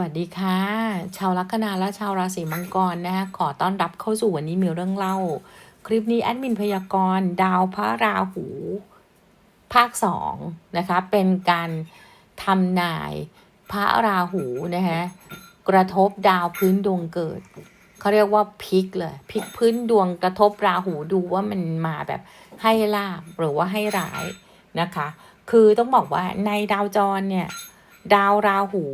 วัสดีค่ะ ชาวลัคนาและชาวราศีมังกรนะคะขอต้อนรับเข้าสู่วันนี้มีเรื่องเล่า คลิปนี้แอดมินพยากรณ์ดาวพระราหู ภาคสองนะคะเป็นการทำนายพระราหูนะคะกระทบดาวพื้นดวงเกิดเขาเรียกว่าพลิกเลยพลิกพื้นดวงกระทบราหูดูว่ามันมาแบบให้ลาบหรือว่าให้ร้ายนะคะ คือต้องบอกว่าในดาวจรเนี่ยดาวราหู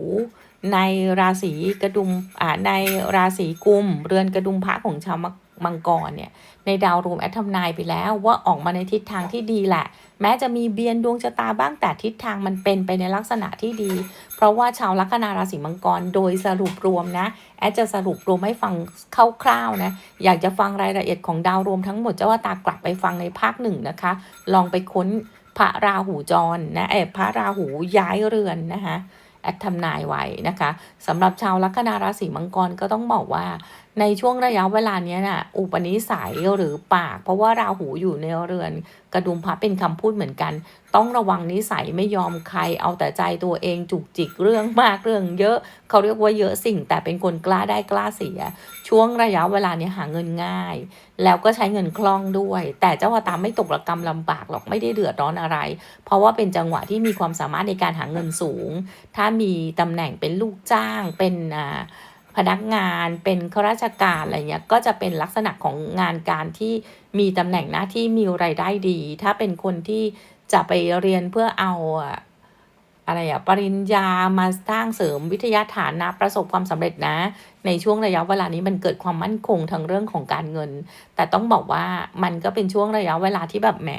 ในราศีกระดุมอ่าในราศีกุม เรือนกระดุมพระของชาวมังกรเนี่ยในดาวรวมแอดทำนายไปแล้วว่าออกมาในทิศทางที่ดีแหละ แม้จะมีเบียนดวงชะตาบ้างแต่ทิศทางมันเป็นไปในลักษณะที่ดี เพราะว่าชาวลัคนาราศีมังกรโดยสรุปรวมนะแอดจะสรุปรวมให้ฟังคร่าวๆนะอยากจะฟังรายละเอียดของดาวรวมทั้งหมดเจ้าว่าตากลับไปฟังในภาคหนึ่งนะคะ ลองไปค้นพระราหูจรนะเออพระราหูย้ายเรือนนะคะ แอดทำนายไว้นะคะสำหรับชาวลัคนาราศีมังกรก็ต้องบอกว่า ในช่วงระยะเวลาเนี้ยน่ะอุปนิสัยหรือปาก เพราะว่าราหูอยู่ในเรือน กระดุมพระเป็นคำพูดเหมือนกัน ต้องระวังนิสัยไม่ยอมใคร เอาแต่ใจตัวเองจุกจิกเรื่องมากเรื่องเยอะ เขาเรียกว่าเยอะสิ่งแต่เป็นคนกล้าได้กล้าเสีย ช่วงระยะเวลาเนี้ยหาเงินง่าย แล้วก็ใช้เงินคล่องด้วย แต่เจ้าว่าตามไม่ตกระกรรมลำบากหรอกไม่ได้เดือดร้อนอะไร เพราะว่าเป็นจังหวะที่มีความสามารถในการหาเงินสูง ถ้ามีตำแหน่งเป็นลูกจ้างเป็นอ่าพนักงานเป็นข้าราชการอะไรเงี้ยก็จะเป็นลักษณะของงานการที่มีตำแหน่งหน้าที่มีรายได้ดี ถ้าเป็นคนที่จะไปเรียนเพื่อเอา อะไรอะปริญญามาสร้างเสริมวิทยาฐานนะ ประสบความสำเร็จนะ ในช่วงระยะเวลานี้มันเกิดความมั่นคงทางเรื่องของการเงิน แต่ต้องบอกว่ามันก็เป็นช่วงระยะเวลาที่แบบแหม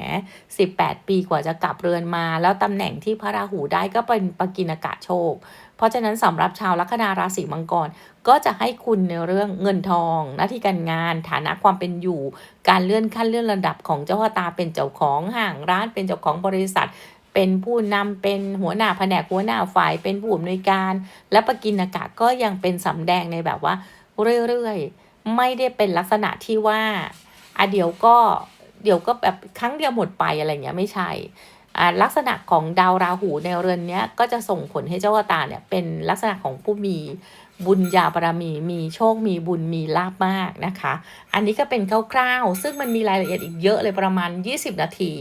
18 ปีกว่าจะกลับเรือนมา แล้วตำแหน่งที่พระราหูได้ก็เป็นปกินกะโชค เพราะฉะนั้นสำหรับชาวลัคนาราศีมังกร ก็จะให้คุณในเรื่องเงินทอง หน้าที่การงาน ฐานะความเป็นอยู่ การเลื่อนขั้นเลื่อนระดับของเจ้าตาเป็นเจ้าของห้างร้านเป็นเจ้าของบริษัท เป็นผู้นำเป็นหัวหน้าแผนกหัวหน้าฝ่ายเป็นผู้อำนวยการ และปกินกะก็ยังเป็นสำแดงในแบบว่า เรื่อยๆ ไม่ได้เป็นลักษณะที่ว่าอะเดี๋ยวก็เดี๋ยวก็แบบครั้งเดียวหมดไปอะไรเงี้ยไม่ใช่อ่าลักษณะของดาวราหูในเรือนเนี้ยก็จะส่งผลให้เจ้าตาเนี่ยเป็นลักษณะของผู้มีบุญญาบารมี มีโชค มีบุญ มีลาบมากนะคะ อันนี้ก็เป็นคร่าวๆ ซึ่งมันมีรายละเอียดอีกเยอะเลยประมาณ 20 นาที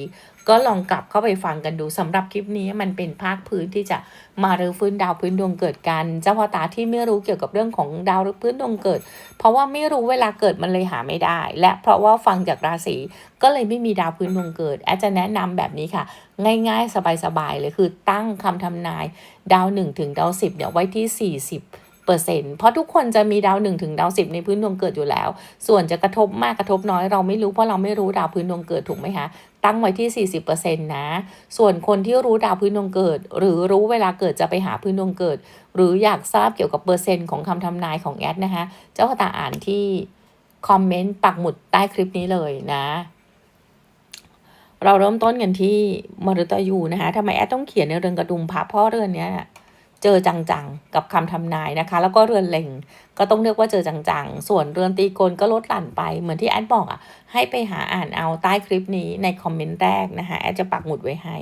ก็ลองกลับเข้าไปฟังกันดูสำหรับคลิปนี้มันเป็นภาคพื้นที่จะมารื้อฟื้นดาวพื้นดวงเกิดกันเจ้าพ่อตาที่ไม่รู้เกี่ยวกับเรื่องของดาวหรือพื้นดวงเกิด เพราะว่าไม่รู้เวลาเกิดมันเลยหาไม่ได้ และเพราะว่าฟังจากราศีก็เลยไม่มีดาวพื้นดวงเกิดแอดจะแนะนำแบบนี้ค่ะ ง่ายๆ สบายๆเลยคือตั้งคำทำนายดาว1ถึงดาว10เนี่ยไว้ที่ 40เปอร์เซ็นต์เพราะทุกคนจะมีดาว1ถึงดาว10ในพื้นดวงเกิดอยู่แล้ว ส่วนจะกระทบมากกระทบน้อยเราไม่รู้เพราะเราไม่รู้ดาวพื้นดวงเกิดถูกไหมคะ ตั้งไว้ที่ 40%นะ ส่วนคนที่รู้ดาวพื้นดวงเกิด หรือรู้เวลาเกิดจะไปหาพื้นดวงเกิด หรืออยากทราบเกี่ยวกับเปอร์เซ็นต์ของคำทำนายของแอดนะคะ เจ้าตาอ่านที่คอมเมนต์ปักหมุดใต้คลิปนี้เลยนะ เราเริ่มต้นกันที่มฤตยูนะคะทำไมแอดต้องเขียนในเรือนกระดุมพระเพ่อเรือนเนี้ย เจอจังๆ กับคำทำนายนะคะ แล้วก็เรือนเล็งก็ต้องเรียกว่าเจอจังๆ ส่วนเรือนตีโกนก็ลดหลั่นไป เหมือนที่แอดบอกอะ ให้ไปหาอ่านเอาใต้คลิปนี้ในคอมเมนต์แรกนะคะ แอดจะปักหมุดไว้ให้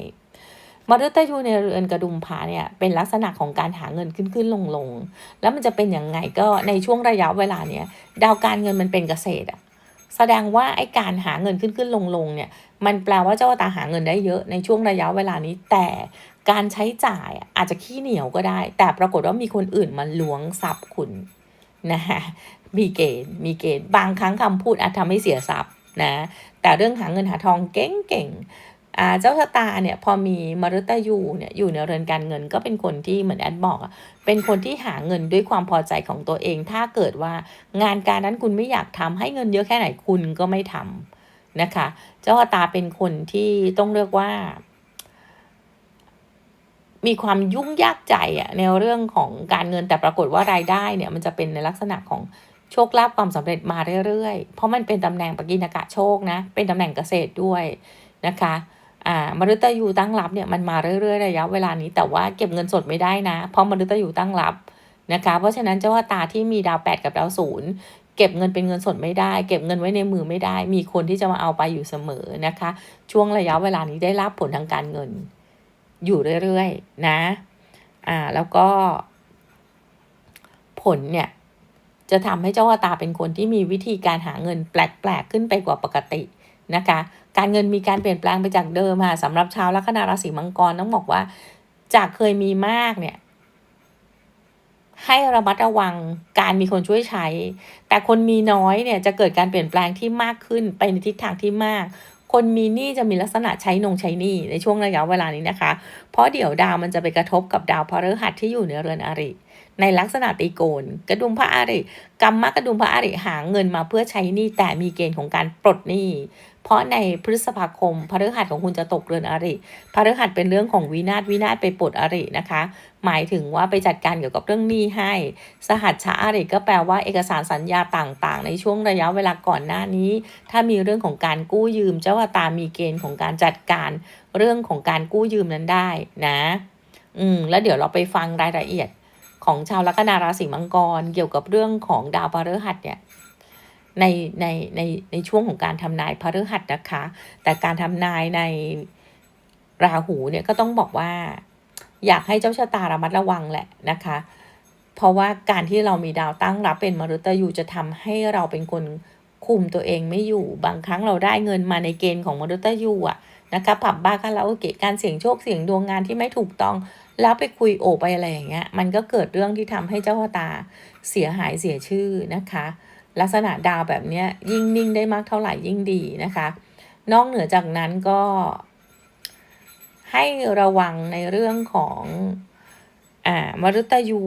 มฤตยูในเรือนกระดุมผาเนี่ยเป็นลักษณะของการหาเงินขึ้นขึ้นลงลงๆแล้วมันจะเป็นอยังไงก็ในช่วงระยะเวลาเนี้ยดาวการเงินมันเป็นเกษตรอะแสดงว่าไอ้การหาเงินขึ้นขึ้นลงลงๆเนี่ยมันแปลว่าเจ้าตาหาเงินได้เยอะในช่วงระยะเวลานี้แต่การใช้จ่ายอาจจะขี้เหนียวก็ได้ แต่ปรากฏว่ามีคนอื่นมาล้วงทรัพย์คุณนะคะมีเกณฑ์มีเกณฑ์บางครั้งคำพูดอาจทำให้เสียทรัพย์นะแต่เรื่องหาเงินหาทองเก่งๆอ่าเจ้าชะตาเนี่ยพอมีมฤตยูเนี่ยอยู่ในเรือนการเงินก็เป็นคนที่เหมือนแอดบอกเป็นคนที่หาเงินด้วยความพอใจของตัวเอง ถ้าเกิดว่างานการนั้นคุณไม่อยากทำให้เงินเยอะแค่ไหนคุณก็ไม่ทำนะคะ เจ้าชะตาเป็นคนที่ต้องเรียกว่า มีความยุ่งยากใจอะในเรื่องของการเงินแต่ปรากฏว่ารายได้เนี่ยมันจะเป็นในลักษณะของโชคลาภความสำเร็จมาเรื่อยๆ เพราะมันเป็นตำแหน่งปกินกะโชคนะ เป็นตำแหน่งเกษตรด้วยนะคะอ่ามฤตยูตั้งรับเนี่ยมันมาเรื่อยๆระยะเวลานี้แต่ว่าเก็บเงินสดไม่ได้นะ เพราะมฤตยูตั้งรับนะคะเพราะฉะนั้นเจ้าว่าตาที่มีดาวแปดกับดาวศูนย์เก็บเงินเป็นเงินสดไม่ได้ เก็บเงินไว้ในมือไม่ได้ มีคนที่จะมาเอาไปอยู่เสมอนะคะ ช่วงระยะเวลานี้ได้รับผลทางการเงิน อยู่เรื่อยๆ นะ อ่า แล้วก็ ผลเนี่ย จะทำให้เจ้าชะตาเป็นคนที่มีวิธีการหาเงินแปลกๆ ขึ้นไปกว่าปกตินะคะ การเงินมีการเปลี่ยนแปลงไปจากเดิมค่ะสำหรับชาวลัคนาราศีมังกรต้องบอกว่า จากเคยมีมากเนี่ย ให้ระมัดระวังการมีคนช่วยใช้ แต่คนมีน้อยเนี่ยจะเกิดการเปลี่ยนแปลงที่มากขึ้นไปในทิศทางที่มาก คนมีหนี้จะมีลักษณะใช้นงใช้หนี้ในช่วงระยะเวลานี้นะคะ เพราะเดี๋ยวดาวมันจะไปกระทบกับดาวพฤหัสที่อยู่ในเรือนอริ ในลักษณะตีโกน กระดุมพระอริกรรมกระดุมพระอริหาเงินมาเพื่อใช้หนี้แต่มีเกณฑ์ของการปลดหนี้เพราะในพฤษภาคมพฤหัสของคุณจะตกเรือนอริพฤหัสเป็นเรื่องของวินาศวินาศไปปลดอรินะคะ หมายถึงว่าไปจัดการเกี่ยวกับเรื่องหนี้ให้ สหัสชาอริก็แปลว่าเอกสารสัญญาต่างๆ ในช่วงระยะเวลาก่อนหน้านี้ ถ้ามีเรื่องของการกู้ยืม เจ้าว่าตามีเกณฑ์ของการจัดการเรื่องของการกู้ยืมนั้นได้นะ อืม แล้วเดี๋ยวเราไปฟังรายละเอียดของชาวลัคนาราศีมังกร เกี่ยวกับเรื่องของดาวพฤหัสเนี่ยในในในในช่วงของการทำนายพฤหัสนะคะ แต่การทำนายในราหูเนี่ยก็ต้องบอกว่า อยากให้เจ้าชะตาระมัดระวังแหละนะคะ เพราะว่าการที่เรามีดาวตั้งรับเป็นมฤตยูจะทำให้เราเป็นคนคุมตัวเองไม่อยู่ บางครั้งเราได้เงินมาในเกณฑ์ของมฤตยูอะนะคะผับบาร์คาราโอเกะการเสี่ยงโชคเสี่ยงดวงงานที่ไม่ถูกต้อง แล้วไปคุยโอไปอะไรอย่างเงี้ย มันก็เกิดเรื่องที่ทำให้เจ้าชะตาเสียหายเสียชื่อนะคะ ลักษณะดาวแบบเนี้ยยิ่งนิ่งได้มากเท่าไหร่ยิ่งดีนะคะ นอกเหนือจากนั้นก็ ให้ระวังในเรื่องของอ่ามรุตยู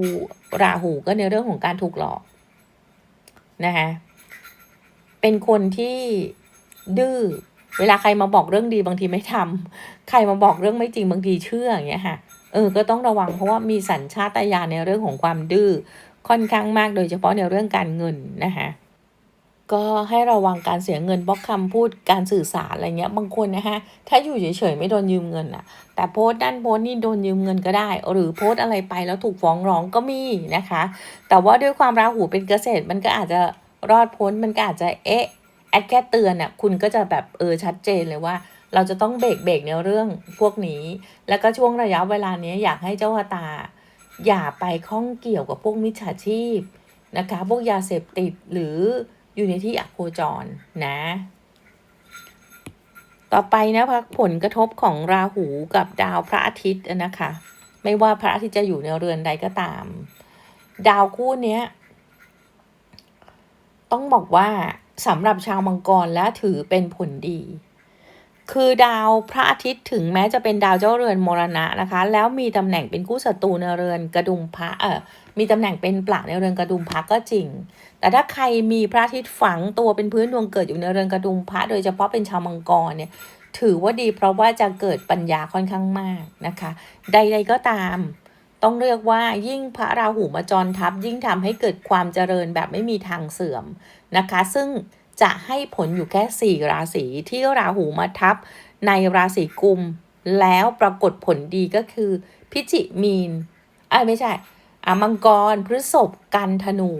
ราหูก็ในเรื่องของการถูกหลอกนะคะเป็นคนที่ดื้อเวลาใครมาบอกเรื่องดีบางทีไม่ทำใครมาบอกเรื่องไม่จริงบางทีเชื่ออย่างเงี้ยค่ะเออก็ต้องระวังเพราะว่ามีสัญชาตญาณในเรื่องของความดื้อค่อนข้างมากโดยเฉพาะในเรื่องการเงินนะคะ ก็ให้ระวังการเสียเงินบล็อกคำพูดการสื่อสารอะไรเงี้ยบางคนนะคะถ้าอยู่เฉยๆไม่โดนยืมเงินอะแต่โพสต์ด้านโพสต์นี่โดนยืมเงินก็ได้ หรือโพสต์อะไรไปแล้วถูกฟ้องร้องก็มีนะคะ แต่ว่าด้วยความราหูเป็นเกษตรมันก็อาจจะรอดพ้นมันก็อาจจะเอ๊ะแอดแค่เตือนอะคุณก็จะแบบเออชัดเจนเลยว่าเราจะต้องเบรกเบรกในเรื่องพวกนี้ แล้วก็ช่วงระยะเวลานี้อยากให้เจ้าตา อย่าไปข้องเกี่ยวกับพวกมิจฉาชีพนะคะ พวกยาเสพติดหรือ อยู่ในที่อโคจรนะ ต่อไปนะคะผลกระทบของราหูกับดาวพระอาทิตย์นะคะ ไม่ว่าพระอาทิตย์จะอยู่ในเรือนใดก็ตาม ดาวคู่เนี้ย ต้องบอกว่าสำหรับชาวมังกรและถือเป็นผลดี คือดาวพระอาทิตย์ถึงแม้จะเป็นดาวเจ้าเรือนมรณะนะคะ แล้วมีตำแหน่งเป็นคู่ศัตรูในเรือนกระดุมพระเออมีตำแหน่งเป็นปลักในเรือนกระดุมพระก็จริง แต่ถ้าใครมีพระอาทิตย์ฝังตัวเป็นพื้นดวงเกิดอยู่ในเรือนกระดุมพระโดยเฉพาะเป็นชาวมังกรเนี่ยถือว่าดีเพราะว่าจะเกิดปัญญาค่อนข้างมากนะคะ ใด ๆก็ตาม ต้องเรียกว่ายิ่งพระราหูมาจรทับ ยิ่งทำให้เกิดความเจริญแบบไม่มีทางเสื่อมนะคะ ซึ่งจะให้ผลอยู่แค่ 4 ราศีที่ราหูมาทับในราศีกุม แล้วปรากฏผลดีก็คือ พิจิมีนอ่าไม่ใช่อ่ามังกรพฤษภกันธนู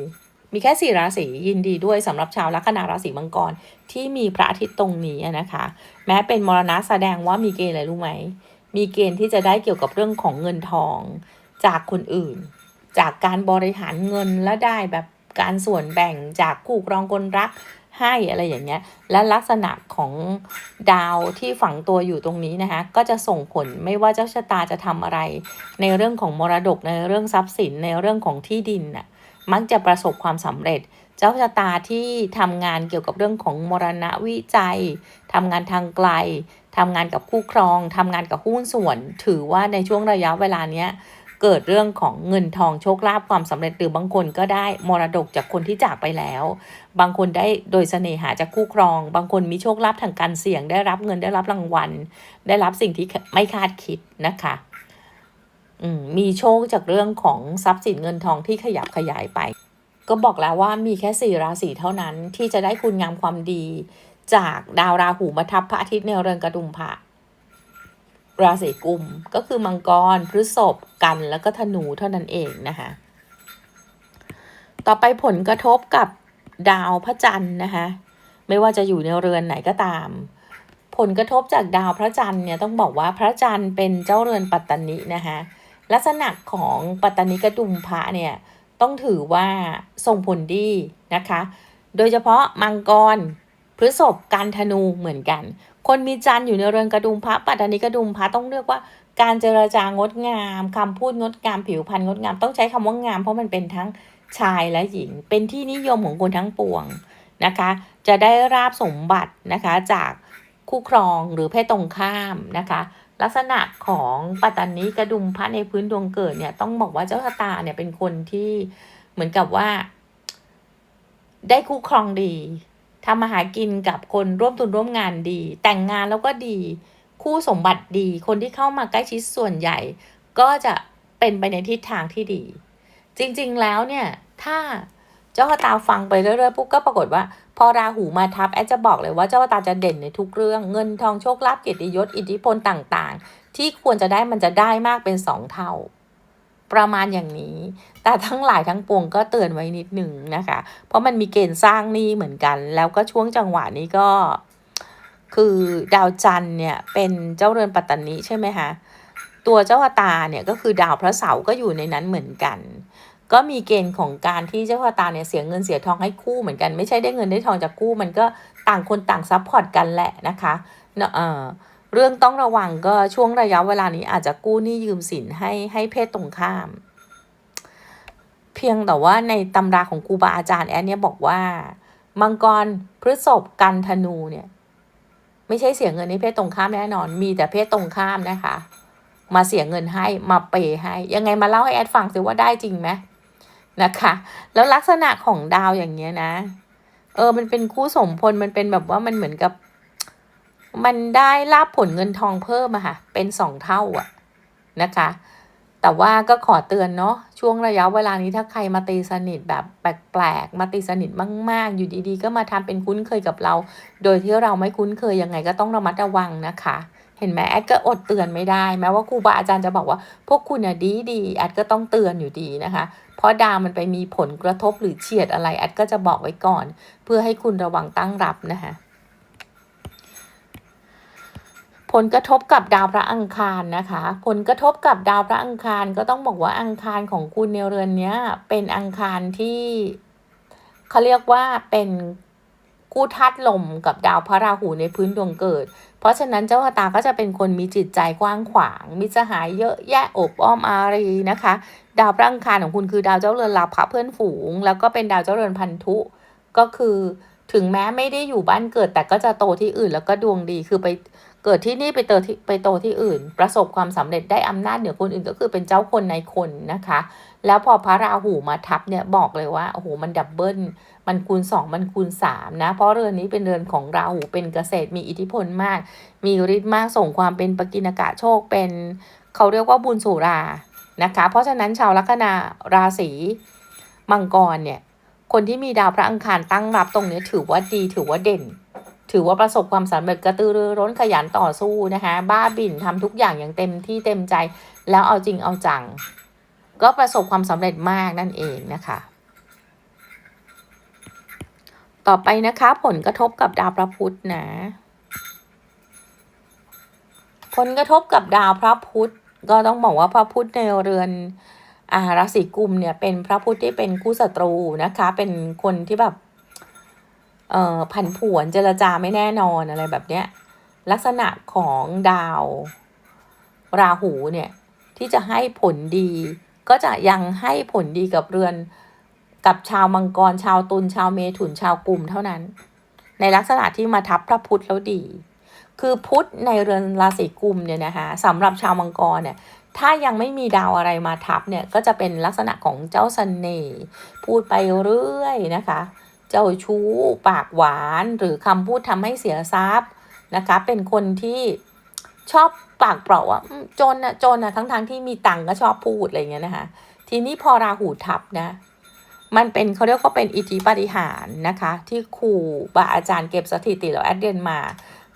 มีแค่สี่ราศียินดีด้วยสำหรับชาวลัคนาราศีมังกรที่มีพระอาทิตย์ตรงนี้นะคะ แม้เป็นมรณะแสดงว่ามีเกณฑ์อะไรรู้ไหม มีเกณฑ์ที่จะได้เกี่ยวกับเรื่องของเงินทองจากคนอื่น จากการบริหารเงินและได้แบบการส่วนแบ่งจากคู่ครองคนรักให้อะไรอย่างเงี้ย และลักษณะของดาวที่ฝังตัวอยู่ตรงนี้นะคะ ก็จะส่งผลไม่ว่าเจ้าชะตาจะทำอะไร ในเรื่องของมรดกในเรื่องทรัพย์สินในเรื่องของที่ดินน่ะ มักจะประสบความสำเร็จ เจ้าชะตาที่ทำงานเกี่ยวกับเรื่องของมรณะวิจัยทำงานทางไกลทำงานกับคู่ครองทำงานกับหุ้นส่วน ถือว่าในช่วงระยะเวลาเนี้ยเกิดเรื่องของเงินทองโชคลาภความสำเร็จหรือบางคนก็ได้มรดกจากคนที่จากไปแล้ว บางคนได้โดยเสน่หาจากคู่ครอง บางคนมีโชคลาภทางการเสี่ยง ได้รับเงินได้รับรางวัล ได้รับสิ่งที่ไม่คาดคิดนะคะ มมีโชคจากเรื่องของทรัพย์สินเงินทองที่ขยับขยายไป ก็บอกแล้วว่ามีแค่สี่ราศีเท่านั้นที่จะได้คุณงามความดี จากดาวราหูมาทับพระอาทิตย์ในเรือนกระดุมพระราศีกุมก็คือมังกรพฤษภกันแล้วก็ธนูเท่านั้นเองนะคะ ต่อไปผลกระทบกับดาวพระจันทร์นะคะไม่ว่าจะอยู่ในเรือนไหนก็ตาม ผลกระทบจากดาวพระจันทร์เนี่ยต้องบอกว่าพระจันทร์เป็นเจ้าเรือนปัตตานินะคะ ลักษณะของปัตตานิกระดุมพระเนี่ยต้องถือว่าส่งผลดีนะคะ โดยเฉพาะมังกรพฤษภการธนูเหมือนกัน คนมีจันทร์อยู่ในเรือนกระดุมพระปัตตานีกระดุมพระต้องเรียกว่าการเจรจางดงามคำพูดงดงามผิวพรรณงดงาม ต้องใช้คำว่างามเพราะมันเป็นทั้งชายและหญิง เป็นที่นิยมของคนทั้งปวงนะคะ จะได้ราบสมบัตินะคะจากคู่ครองหรือเพศตรงข้ามนะคะ ลักษณะของปัตตานีกระดุมพระในพื้นดวงเกิดเนี่ยต้องบอกว่าเจ้าชะตาเนี่ยเป็นคนที่เหมือนกับว่า ได้คู่ครองดีทำมาหากินกับคนร่วมทุนร่วมงานดี แต่งงานแล้วก็ดีคู่สมบัติดี คนที่เข้ามาใกล้ชิดส่วนใหญ่ ก็จะเป็นไปในทิศทางที่ดี จริง ๆ แล้วเนี่ย ถ้า เจ้าตาฟังไปเรื่อยๆปุ๊บก็ปรากฏว่า พอราหูมาทับแอดจะบอกเลยว่าเจ้าตาจะเด่นในทุกเรื่องเงินทองโชคลาภเกียรติยศอิทธิพลต่างๆ ที่ควรจะได้มันจะได้มากเป็นสองเท่า ประมาณอย่างนี้ แต่ทั้งหลายทั้งปวงก็เตือนไว้นิดหนึ่งนะคะ เพราะมันมีเกณฑ์สร้างนี้เหมือนกัน แล้วก็ช่วงจังหวะนี้ก็ คือดาวจันทร์เนี่ยเป็นเจ้าเรือนปัตตานีใช่ไหมคะตัวเจ้าตาเนี่ยก็คือดาวพระเสาร์ก็อยู่ในนั้นเหมือนกัน ก็มีเกณฑ์ของการที่เจ้าชะตาเนี่ยเสียเงินเสียทองให้คู่เหมือนกันไม่ใช่ได้เงินได้ทองจากคู่มันก็ต่างคนต่างซัพพอร์ตกันแหละนะคะเอ่อเรื่องต้องระวังก็ช่วงระยะเวลานี้อาจจะกู้หนี้ยืมสินให้ให้เพศตรงข้าม เพียงแต่ว่าในตำราของครูบาอาจารย์แอนเนี่ยบอกว่า มังกรพฤษภกันธนูเนี่ย ไม่ใช่เสียเงินให้เพศตรงข้ามแน่นอน มีแต่เพศตรงข้ามนะคะ มาเสียเงินให้มาเปย์ให้ยังไงมาเล่าให้แอดฟังสิว่าได้จริงไหม นะคะ แล้วลักษณะของดาวอย่างเงี้ยนะ เออ มันเป็นคู่สมพลมันเป็นแบบว่ามันเหมือนกับ มันได้ลาบผลเงินทองเพิ่มอะค่ะ เป็นสองเท่าอะนะคะ แต่ว่าก็ขอเตือนเนาะช่วงระยะเวลานี้ถ้าใครมาตีสนิทแบบแปลกๆ มาตีสนิทมาก ๆ อยู่ดีๆ ก็มาทำเป็นคุ้นเคยกับเรา โดยที่เราไม่คุ้นเคยยังไงก็ต้องระมัดระวังนะคะเห็นไหมแอดก็อดเตือนไม่ได้แม้ว่าครูบาอาจารย์จะบอกว่า พวกคุณอะดีดีแอดก็ต้องเตือนอยู่ดีนะคะ เพราะดาวมันไปมีผลกระทบหรือเฉียดอะไรแอดก็จะบอกไว้ก่อน เพื่อให้คุณระวังตั้งรับนะคะผลกระทบกับดาวพระอังคารนะคะ ผลกระทบกับดาวพระอังคารก็ต้องบอกว่าอังคารของคุณในเรือนนี้เป็นอังคารที่เขาเรียกว่าเป็นกู้ธาตุลมกับดาวพระราหูในพื้นดวงเกิด เพราะฉะนั้นเจ้าชะตาก็จะเป็นคนมีจิตใจกว้างขวาง มีสหายเยอะแยะอบอ้อมอารีนะคะ ดาวพระอังคารของคุณคือดาวเจ้าเรือนลาภะเพื่อนฝูง แล้วก็เป็นดาวเจ้าเรือนพันธุ ก็คือถึงแม้ไม่ได้อยู่บ้านเกิดแต่ก็จะโตที่อื่นแล้วก็ดวงดีคือไป เกิดที่นี่ไปเติที่ไปโตที่อื่น ประสบความสำเร็จได้อำนาจเหนือคนอื่นก็คือเป็นเจ้าคนในคนนะคะ แล้วพอพระราหูมาทับเนี่ยบอกเลยว่าโอ้โหมันดับเบิลมันคูณสองมันคูณสามนะเพราะเรือนนี้เป็นเรือนของราหูเป็นเกษตรมีอิทธิพลมาก มีฤทธิ์มากส่งความเป็นปกินกะโชคเป็นเขาเรียกว่าบุญสุรานะคะ เพราะฉะนั้นชาวลัคนาราศีมังกรเนี่ยคนที่มีดาวพระอังคารตั้งรับตรงนี้ถือว่าดีถือว่าเด่น ถือว่าประสบความสำเร็จกระตือรือร้นขยันต่อสู้นะคะ บ้าบิ่นทำทุกอย่างอย่างเต็มที่เต็มใจ แล้วเอาจริงเอาจัง ก็ประสบความสำเร็จมากนั่นเองนะคะ ต่อไปนะคะ ผลกระทบกับดาวพระพุธนะ ผลกระทบกับดาวพระพุธก็ต้องบอกว่าพระพุธในเรือนอาราศีกุมเนี่ยเป็นพระพุธที่เป็นคู่ศัตรูนะคะ เป็นคนที่แบบ ผันผวนเจรจาไม่แน่นอนอะไรแบบเนี้ยลักษณะของดาว ราหูเนี่ยที่จะให้ผลดี ก็จะยังให้ผลดีกับเรือนกับชาวมังกรชาวตุลชาวเมถุนชาวกุมเท่านั้น ในลักษณะที่มาทับพระพุธแล้วดี คือพุธในเรือนราศีกุมเนี่ยนะคะสำหรับชาวมังกรเนี่ยถ้ายังไม่มีดาวอะไรมาทับเนี่ยก็จะเป็นลักษณะของเจ้าเสน่ห์พูดไปเรื่อยนะคะ เจ้าชู้ปากหวานหรือคำพูดทำให้เสียทรัพย์นะคะ เป็นคนที่ชอบปากเปราว่าจนอะจนอะทั้งๆทที่มีตังก็ชอบพูดอะไรอย่างเงี้ยนะคะ ทีนี้พอราหูทับนะ มันเป็นเขาเรียกว่าเป็นอิทธิปฏิหารนะคะ ที่ครูบาอาจารย์เก็บสถิติแล้วแอดเดนมา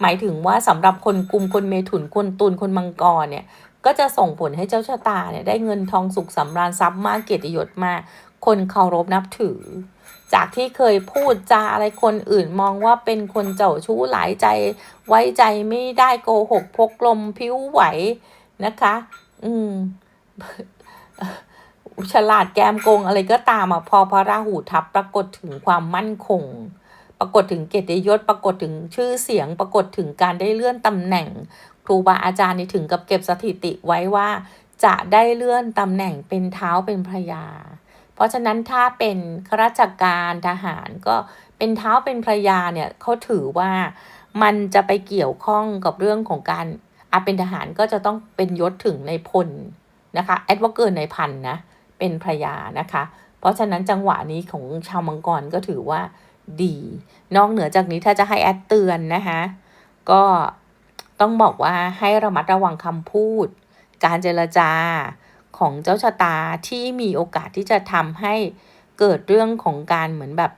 หมายถึงว่าสำหรับคนกลุ่มคนเมถุนคนตุลคนมังกรเนี่ย ก็จะส่งผลให้เจ้าชะตาเนี่ยได้เงินทองสุขสำราญทรัพย์มากเกียรติยศมาก คนเคารพนับถือ จากที่เคยพูดจาอะไรคนอื่นมองว่าเป็นคนเจ้าชู้หลายใจไว้ใจไม่ได้โกหกพกลมพิ้วไหวนะคะ อืมฉลาดแกมโกงอะไรก็ตามอะพอพระราหูทับปรากฏถึงความมั่นคง ปรากฏถึงเกียรติยศปรากฏถึงชื่อเสียง ปรากฏถึงการได้เลื่อนตำแหน่ง ครูบาอาจารย์นี่ถึงกับเก็บสถิติไว้ว่า จะได้เลื่อนตำแหน่งเป็นเท้าเป็นพระยา เพราะฉะนั้นถ้าเป็นข้าราชการทหารก็เป็นเท้าเป็นพระยาเนี่ยเขาถือว่ามันจะไปเกี่ยวข้องกับเรื่องของการอาเป็นทหารก็จะต้องเป็นยศถึงในพลนะคะแอดว่าเกินในพันนะเป็นพระยานะคะ เพราะฉะนั้นจังหวะนี้ของชาวมังกรก็ถือว่าดี นอกเหนือจากนี้ถ้าจะให้แอดเตือนนะคะก็ต้องบอกว่าให้ระมัดระวังคำพูด การเจรจา ของเจ้าชะตาที่มีโอกาสที่จะทำให้เกิดเรื่องของการเหมือนแบบ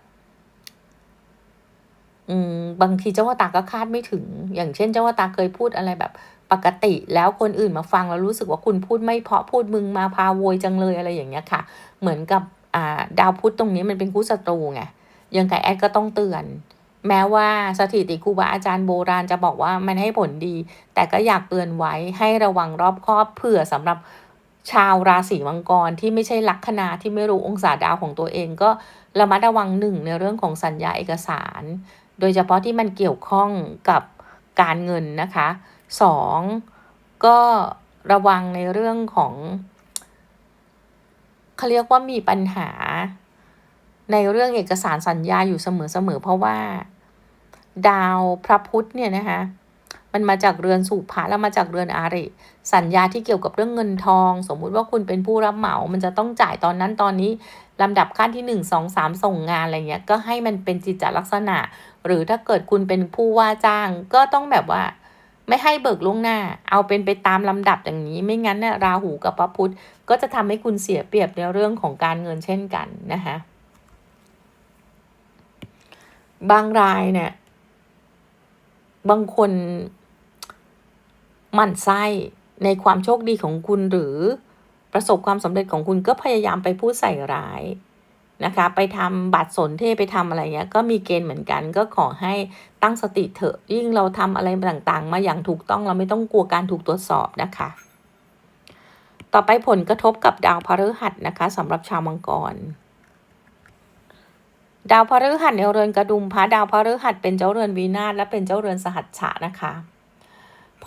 อืมบางทีเจ้าชะตาก็คาดไม่ถึง อย่างเช่น เจ้าชะตาเคยพูดอะไรแบบปกติ แล้วคนอื่นมาฟังแล้วรู้สึกว่าคุณพูดไม่เพาะพูดมึงมาพาโวยจังเลยอะไรอย่างเงี้ยค่ะ เหมือนกับอ่าดาวพุธตรงนี้มันเป็นคู่ศัตรูไงยังไงแอดก็ต้องเตือน แม้ว่าสถิติครูบาอาจารย์โบราณจะบอกว่ามันให้ผลดี แต่ก็อยากเตือนไว้ให้ระวังรอบคอบเผื่อสำหรับ ชาวราศีมังกรที่ไม่ใช่ลัคนาที่ไม่รู้องศาดาวของตัวเองก็ระมัดระวังหนึ่งในเรื่องของสัญญาเอกสาร โดยเฉพาะที่มันเกี่ยวข้องกับการเงินนะคะสองก็ระวังในเรื่องของเขาเรียกว่ามีปัญหาในเรื่องเอกสารสัญญาอยู่เสมอๆเพราะว่า ดาวพระพุธเนี่ยนะคะ มันมาจากเรือนสุภะแล้วมาจากเรือนอาริสัญญาที่เกี่ยวกับเรื่องเงินทอง สมมุติว่าคุณเป็นผู้รับเหมา มันจะต้องจ่ายตอนนั้นตอนนี้ลำดับขั้นที่หนึ่งสองสามส่งงานอะไรเงี้ยก็ให้มันเป็นจิตจลักษณะ หรือถ้าเกิดคุณเป็นผู้ว่าจ้างก็ต้องแบบว่าไม่ให้เบิกล่วงหน้า เอาเป็นไปตามลำดับอย่างนี้ ไม่งั้นนี่ยราหูกับพระพุธก็จะทำให้คุณเสียเปรียบในเรื่องของการเงินเช่นกันนะคะบางรายเนี่ย บางคน หมั่นไส้ในความโชคดีของคุณหรือประสบความสำเร็จของคุณก็พยายามไปพูดใส่ร้ายนะคะ ไปทำบัตรสนเทไปทำอะไรเงี้ยก็มีเกณฑ์เหมือนกัน ก็ขอให้ตั้งสติเถอะ ยิ่งเราทำอะไรต่างๆ มาอย่างถูกต้องเราไม่ต้องกลัวการถูกตรวจสอบนะคะ ต่อไปผลกระทบกับดาวพฤหัสนะคะสำหรับชาวมังกร ดาวพฤหัสในเรือนกระดุมพระดาวพฤหัสเป็นเจ้าเรือนวีนาศและเป็นเจ้าเรือนสหัชชะนะคะ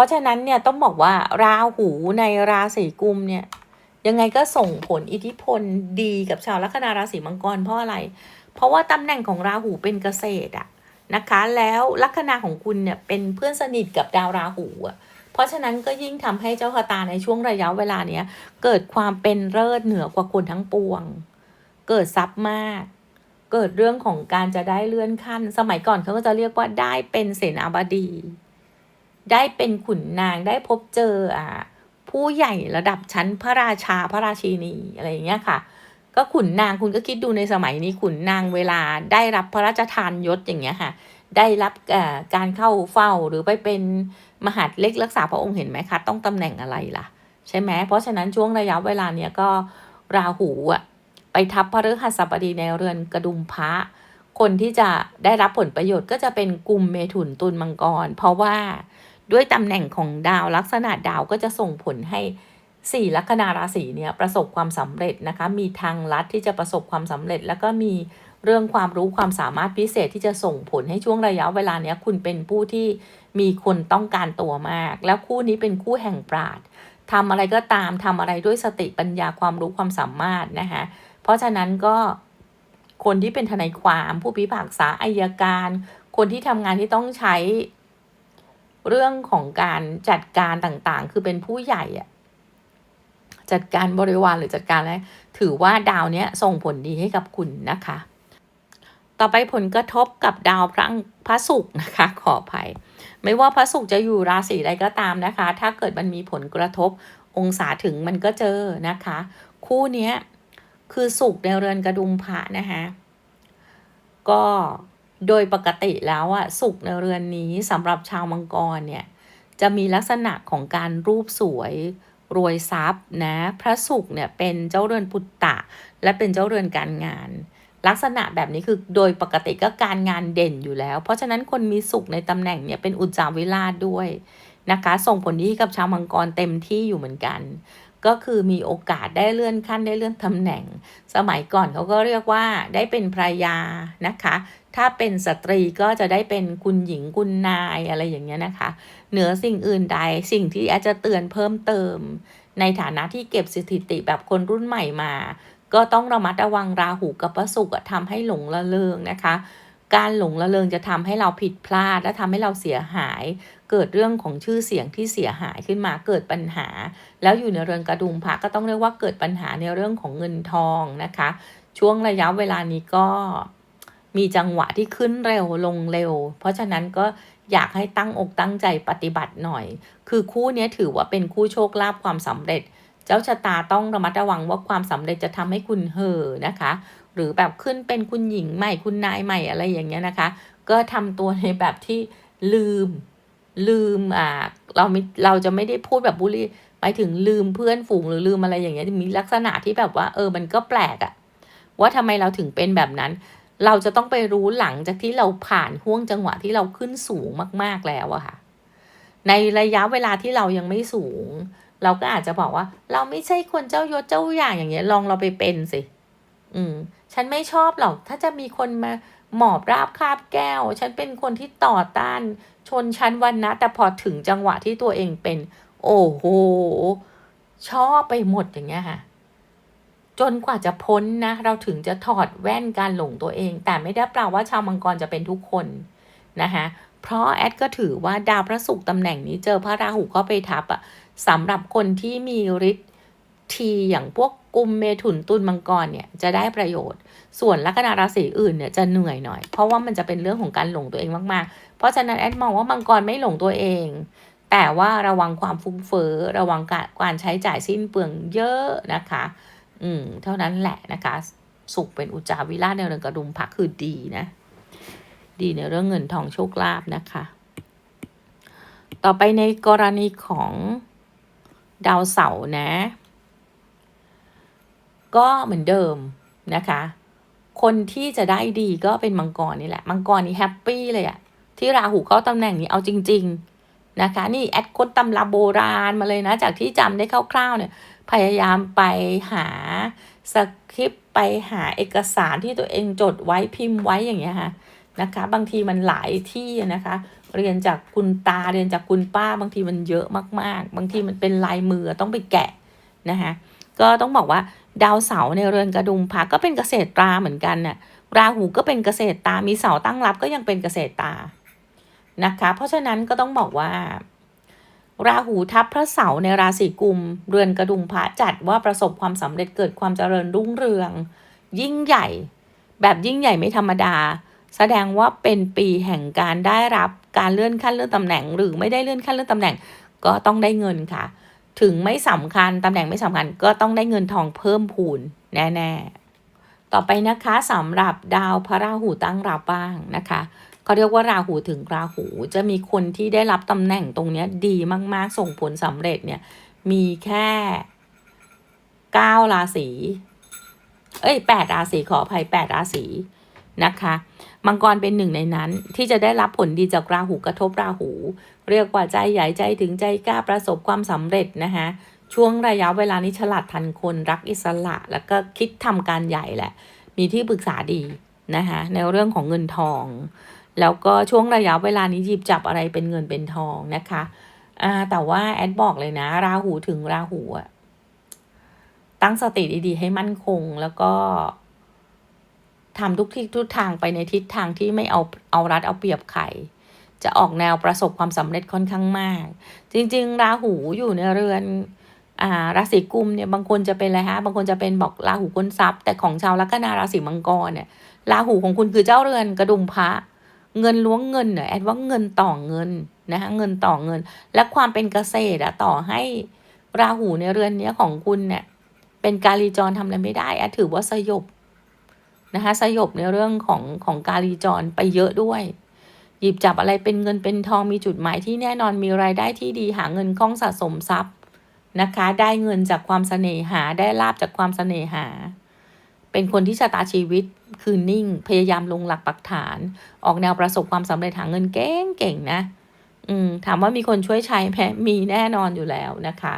ราะฉะนั้นเนี่ยต้องบอกว่าราหูในราศีกุมเนี่ยยังไงก็ส่งผลอิทธิพลดีกับชาวลัคนาราศีมังกรเพราะอะไร เพราะว่าตำแหน่งของราหูเป็นเกษตรอะนะคะแล้วลัคนาของคุณเนี่ยเป็นเพื่อนสนิทกับดาวราหูอะเพราะฉะนั้นก็ยิ่งทำให้เจ้าชะตาในช่วงระยะเวลาเนี้ยเกิดความเป็นเลิศเหนือกว่าคนทั้งปวง เกิดทรัพย์มาก เกิดเรื่องของการจะได้เลื่อนขั้น สมัยก่อนเขาก็จะเรียกว่าได้เป็นเสนาบดี ได้เป็นขุนนางได้พบเจออ่าผู้ใหญ่ระดับชั้นพระราชาพระราชินีอะไรอย่างเงี้ยค่ะ ก็ขุนนางคุณก็คิดดูในสมัยนี้ขุนนางเวลาได้รับพระราชทานยศอย่างเงี้ยค่ะ ได้รับการเข้าเฝ้าหรือไปเป็นมหาดเล็กรักษาพระองค์เห็นไหมคะ ต้องตำแหน่งอะไรล่ะ ใช่ไหมเพราะฉะนั้นช่วงระยะเวลาเนี้ยก็ราหูอะไปทับพระฤหัสบดีในเรือนกระดุมพระ คนที่จะได้รับผลประโยชน์ก็จะเป็นกลุ่มเมถุนตุลมังกร เพราะว่า ด้วยตำแหน่งของดาวลักษณะดาวก็จะส่งผลให้สี่ลัคนาราศีเนี่ยประสบความสำเร็จนะคะ มีทางลัดที่จะประสบความสำเร็จ แล้วก็มีเรื่องความรู้ความสามารถพิเศษที่จะส่งผลให้ช่วงระยะเวลาเนี้ยคุณเป็นผู้ที่มีคนต้องการตัวมาก แล้วคู่นี้เป็นคู่แห่งปราดทำอะไรก็ตามทำอะไรด้วยสติปัญญาความรู้ความสามารถนะคะเพราะฉะนั้นก็คนที่เป็นทนายความผู้พิพากษาอายการ คนที่ทำงานที่ต้องใช้ เรื่องของการจัดการต่างๆ คือเป็นผู้ใหญ่อะจัดการบริวารหรือจัดการอะไรถือว่าดาวเนี้ยส่งผลดีให้กับคุณนะคะ ต่อไปผลกระทบกับดาวพระพระศุกร์นะคะ ขออภัย ไม่ว่าพระศุกร์จะอยู่ราศีใดก็ตามนะคะ ถ้าเกิดมันมีผลกระทบองศาถึงมันก็เจอนะคะ คู่เนี้ยคือศุกร์ในเรือนกระดุมพระนะคะก็ โดยปกติแล้วอะสุกในเรือนนี้สำหรับชาวมังกรเนี่ยจะมีลักษณะของการรูปสวยรวยทรัพย์นะพระศุกเนี่ยเป็นเจ้าเรือนปุตตะ และเป็นเจ้าเรือนการงาน ลักษณะแบบนี้คือโดยปกติก็การงานเด่นอยู่แล้ว เพราะฉะนั้นคนมีสุขในตำแหน่งเนี่ยเป็นอุจจาวิราชด้วยนะคะส่งผลดีกับชาวมังกรเต็มที่อยู่เหมือนกัน ก็คือมีโอกาสได้เลื่อนขั้นได้เลื่อนตำแหน่ง สมัยก่อนเขาก็เรียกว่าได้เป็นภรรยานะคะ ถ้าเป็นสตรีก็จะได้เป็นคุณหญิงคุณนายอะไรอย่างเงี้ยนะคะ เหนือสิ่งอื่นใดสิ่งที่อดจจะเตือนเพิ่มเติม ในฐานะที่เก็บสถิติแบบคนรุ่นใหม่มา ก็ต้องระมัดระวังราหูกับพระศุกร์ทำให้หลงละเลงนะคะ การหลงละเลงจะทำให้เราผิดพลาดและทำให้เราเสียหาย เกิดเรื่องของชื่อเสียงที่เสียหายขึ้นมาเกิดปัญหา แล้วอยู่ในเรือนกระดุมพระก็ต้องเรียกว่าเกิดปัญหาในเรื่องของเงินทองนะคะ ช่วงระยะเวลานี้ก็ มีจังหวะที่ขึ้นเร็วลงเร็ว เพราะฉะนั้นก็อยากให้ตั้งอกตั้งใจปฏิบัติหน่อย คือคู่นี้ถือว่าเป็นคู่โชคลาภความสำเร็จ เจ้าชะตาต้องระมัดระวังว่าความสำเร็จจะทำให้คุณเห่อนะคะ หรือแบบขึ้นเป็นคุณหญิงใหม่คุณนายใหม่อะไรอย่างเงี้ยนะคะ ก็ทำตัวในแบบที่ลืมลืมอ่าเราไม่เราจะไม่ได้พูดแบบบุรีหมายถึงลืมเพื่อนฝูงหรือลืมอะไรอย่างเงี้ยมีลักษณะที่แบบว่า เออมันก็แปลกอะว่าทำไมเราถึงเป็นแบบนั้น เราจะต้องไปรู้หลังจากที่เราผ่านห่วงจังหวะที่เราขึ้นสูงมาก ๆแล้วอะค่ะ ในระยะเวลาที่เรายังไม่สูง เราก็อาจจะบอกว่า เราไม่ใช่คนเจ้ายศเจ้าอย่างอย่างเงี้ย ลองเราไปเป็นสิ อืม ฉันไม่ชอบหรอก ถ้าจะมีคนมาหมอบราบคาบแก้ว ฉันเป็นคนที่ต่อต้าน ชนชั้นวันนะ แต่พอถึงจังหวะที่ตัวเองเป็น โอ้โห ชอบไปหมดอย่างเงี้ยค่ะ จนกว่าจะพ้นนะ เราถึงจะถอดแว่นการหลงตัวเอง แต่ไม่ได้แปลว่าชาวมังกรจะเป็นทุกคนนะคะเพราะแอดก็ถือว่าดาวพระศุกร์ตำแหน่งนี้เจอพระราหูเข้าไปทับอะสำหรับคนที่มีฤทธิ์ทีอย่างพวกกุมเมถุนตุลมังกรเนี่ยจะได้ประโยชน์ ส่วนลัคนาราศีอื่นเนี่ยจะเหนื่อยหน่อย เพราะว่ามันจะเป็นเรื่องของการหลงตัวเองมากๆ เพราะฉะนั้นแอดมองว่ามังกรไม่หลงตัวเอง แต่ว่าระวังความฟุ้งเฟ้อระวังการใช้จ่ายสิ้นเปลืองเยอะนะคะ อืม เท่านั้นแหละนะคะ สุขเป็นอุจจาวิราชในเรือนกระดุมพักคือดีนะ ดีในเรื่องเงินทองโชคลาภนะคะ ต่อไปในกรณีของดาวเสาร์นะ ก็เหมือนเดิมนะคะ คนที่จะได้ดีก็เป็นมังกรนี่แหละ มังกรนี่แฮปปี้เลยอะที่ราหูเข้าตำแหน่งนี้เอาจริง ๆนะคะ นี่แอดคนตำราโบราณมาเลยนะ จากที่จำได้คร่าวๆเนี่ย พยายามไปหาสคริปต์ไปหาเอกสารที่ตัวเองจดไว้พิมพ์ไว้อย่างเงี้ยค่ะนะคะ บางทีมันหลายที่นะคะ เรียนจากคุณตาเรียนจากคุณป้า บางทีมันเยอะมาก ๆ บางทีมันเป็นลายมือต้องไปแกะนะคะก็ต้องบอกว่าดาวเสาร์ในเรือนกระดุมพักก็เป็นเกษตรตราเหมือนกันน่ะราหูก็เป็นเกษตรตา มีเสาตั้งรับก็ยังเป็นเกษตรตานะคะ เพราะฉะนั้นก็ต้องบอกว่า ราหูทับพระเสาร์ในราศีกุม เรือนกระดุมพระจัดว่าประสบความสำเร็จเกิดความเจริญรุ่งเรือง ยิ่งใหญ่ แบบยิ่งใหญ่ไม่ธรรมดา แสดงว่าเป็นปีแห่งการได้รับการเลื่อนขั้นเลื่อนตำแหน่ง หรือไม่ได้เลื่อนขั้นเลื่อนตำแหน่ง ก็ต้องได้เงินค่ะ ถึงไม่สำคัญตำแหน่งไม่สำคัญก็ต้องได้เงินทองเพิ่มพูนแน่ ๆ ต่อไปนะคะสำหรับดาวพระราหูตั้งรับบ้างนะคะ เขาเรียกว่าราหูถึงราหู จะมีคนที่ได้รับตำแหน่งตรงนี้ดีมาก ๆ ส่งผลสำเร็จเนี่ยมีแค่เก้าราศีเอ้ยแปดราศีขออภัยแปดราศีนะคะมังกรเป็นหนึ่งในนั้นที่จะได้รับผลดีจากราหูกระทบราหู เรียกว่าใจใหญ่ใจถึงใจกล้าประสบความสำเร็จนะคะช่วงระยะเวลานี้ฉลาดทันคนรักอิสระ แล้วก็คิดทำการใหญ่แหละ มีที่ปรึกษาดีนะคะในเรื่องของเงินทอง แล้วก็ช่วงระยะเวลานี้หยิบจับอะไรเป็นเงินเป็นทองนะคะอ่าแต่ว่าแอดบอกเลยนะ ราหูถึงราหูอะตั้งสติดีๆ ให้มั่นคงแล้วก็ทำทุกที่ทุกทางไปในทิศทางที่ไม่เอาเอารัดเอาเปรียบใครจะออกแนวประสบความสำเร็จค่อนข้างมาก จริง ๆ ราหูอยู่ในเรือนอ่าราศีกุมเนี่ยบางคนจะเป็นอะไรฮะบางคนจะเป็นบอกราหูก้นทรัพย์ แต่ของชาวลัคนาราศีมังกรเนี่ยราหูของคุณคือเจ้าเรือนกระดุมพระ เงินล้วงเงินเนี่ยแอดว่าเงินต่อเงินนะคะเงินต่อเงิน และความเป็นเกษตรอะต่อให้ราหูในเรือนเนี้ยของคุณเนี่ยเป็นกาลีจรทำอะไรไม่ได้แอดถือว่าสยบนะคะสยบในเรื่องของของกาลีจรไปเยอะด้วย หยิบจับอะไรเป็นเงินเป็นทองมีจุดหมายที่แน่นอนมีรายได้ที่ดีหาเงินคล่องสะสมทรัพย์นะคะ ได้เงินจากความเสน่หาได้ลาบจากความเสน่หา เป็นคนที่ชะตาชีวิตคือนิ่ง พยายามลงหลักปักฐาน ออกแนวประสบความสำเร็จหาเงินเก่งเก่งนะ อืม ถามว่ามีคนช่วยใช้ไหมมีแน่นอนอยู่แล้วนะคะ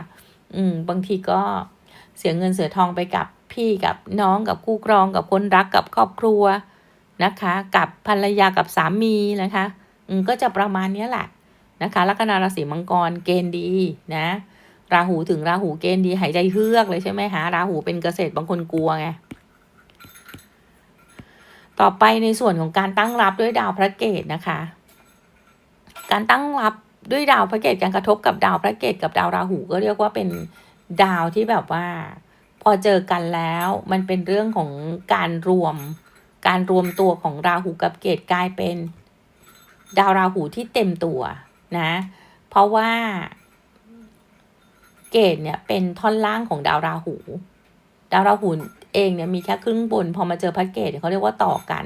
อืม บางทีก็เสียเงินเสียทองไปกับพี่กับน้องกับคู่ครองกับคนรักกับครอบครัวนะคะ กับภรรยากับสามีนะคะ อืมก็จะประมาณนี้แหละนะคะลัคนาราศีมังกรเกณฑ์ดีนะราหูถึงราหูเกณฑ์ดีหายใจเฮือกเลยใช่ไหมคะราหูเป็นเกษตรบางคนกลัวไง ต่อไปในส่วนของการตั้งรับด้วยดาวพระเกตนะคะ การตั้งรับด้วยดาวพระเกตการกระทบกับดาวพระเกตกับดาวราหูก็เรียกว่าเป็นดาวที่แบบว่า พอเจอกันแล้วมันเป็นเรื่องของการรวม การรวมตัวของราหูกับเกตกลายเป็น ดาวราหูที่เต็มตัวนะ เพราะว่าเกตเนี่ยเป็นท่อนล่างของดาวราหู ดาวราหู เองเนี่ยมีแค่ครึ่งบน พอมาเจอพระเกตเขาเรียกว่าต่อกัน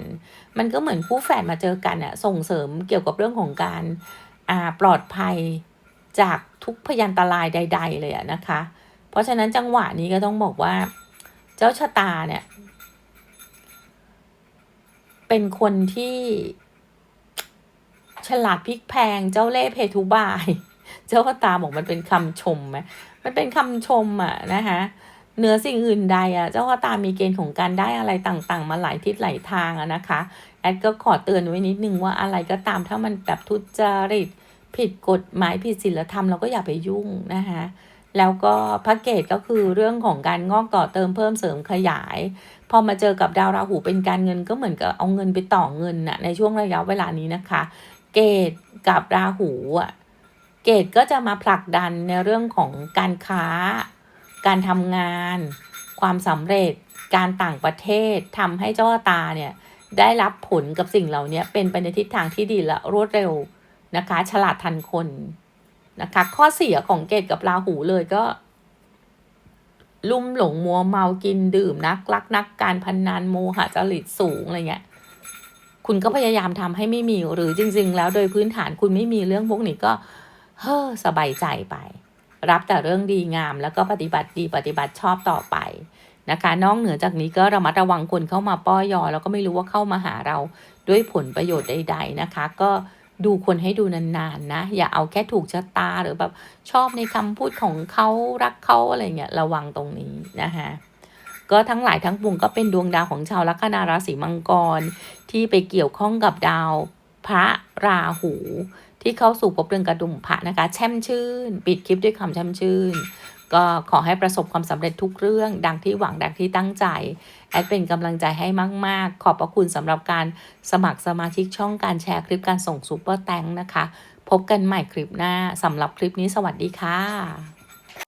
มันก็เหมือนคู่แฝดมาเจอกันอะส่งเสริมเกี่ยวกับเรื่องของการอ่าปลอดภัยจากทุกพยันตรายใด ๆ เลยอะนะคะ เพราะฉะนั้นจังหวะนี้ก็ต้องบอกว่าเจ้าชะตาเนี่ย เป็นคนที่ฉลาดพลิกแพงเจ้าเล่ห์เพทุบาย เจ้าตาบอกมันเป็นคำชมไหมมันเป็นคำชมอะนะคะ เหนือสิ่งอื่นใดอะเจ้าตามีเกณฑ์ของการได้อะไรต่างๆ มาหลายทิศหลายทางอะนะคะแอดก็ขอเตือนไว้นิดนึงว่าอะไรก็ตามถ้ามันแบบทุจริตผิดกฎหมายผิดศีลธรรมเราก็อย่าไปยุ่งนะคะแล้วก็พระเกตก็คือเรื่องของการงอกต่อเติมเพิ่มเสริมขยาย พอมาเจอกับดาวราหูเป็นการเงินก็เหมือนกับเอาเงินไปต่อเงินน่ะในช่วงระยะเวลานี้นะคะ เกตกับราหูอะเกตก็จะมาผลักดันในเรื่องของการค้า การทำงาน ความสำเร็จ การต่างประเทศทำให้เจ้าตาเนี่ยได้รับผลกับสิ่งเหล่านี้เป็นไปในทิศทางที่ดีและรวดเร็วนะคะ ฉลาดทันคนนะคะ ข้อเสียของเกตกับราหูเลยก็ ลุ่มหลงมัวเมากินดื่มนักลักนักการพนนันโมหะจริตสูงอะไรเงี้ยคุณก็พยายามทำให้ไม่มีหรือจริง ๆ แล้วโดยพื้นฐานคุณไม่มีเรื่องพวกนี้ก็ เฮ้อสบายใจไป รับแต่เรื่องดีงาม แล้วก็ปฏิบัติดีปฏิบัติชอบต่อไปนะคะนอกเหนือจากนี้ก็ระมัดระวังคนเข้ามาป้อยอ แล้วก็ไม่รู้ว่าเข้ามาหาเราด้วยผลประโยชน์ใด ๆนะคะ ก็ดูคนให้ดูนานๆนะ อย่าเอาแค่ถูกชะตาหรือแบบชอบในคำพูดของเขารักเขาอะไรเงี้ยระวังตรงนี้นะคะก็ทั้งหลายทั้งปวงก็เป็นดวงดาวของชาวลัคนาราศีมังกร ที่ไปเกี่ยวข้องกับดาวพระราหู ที่เข้าสู่ภพเรือนกระดุมพระนะคะ แช่มชื่น ปิดคลิปด้วยคำแช่มชื่น ก็ขอให้ประสบความสำเร็จทุกเรื่อง ดังที่หวังดังที่ตั้งใจ แอดเป็นกำลังใจให้มาก ๆ ขอบพระคุณสำหรับการสมัครสมาชิกช่องการแชร์คลิปการส่งซูเปอร์แตงนะคะ พบกันใหม่คลิปหน้าสำหรับคลิปนี้สวัสดีค่ะ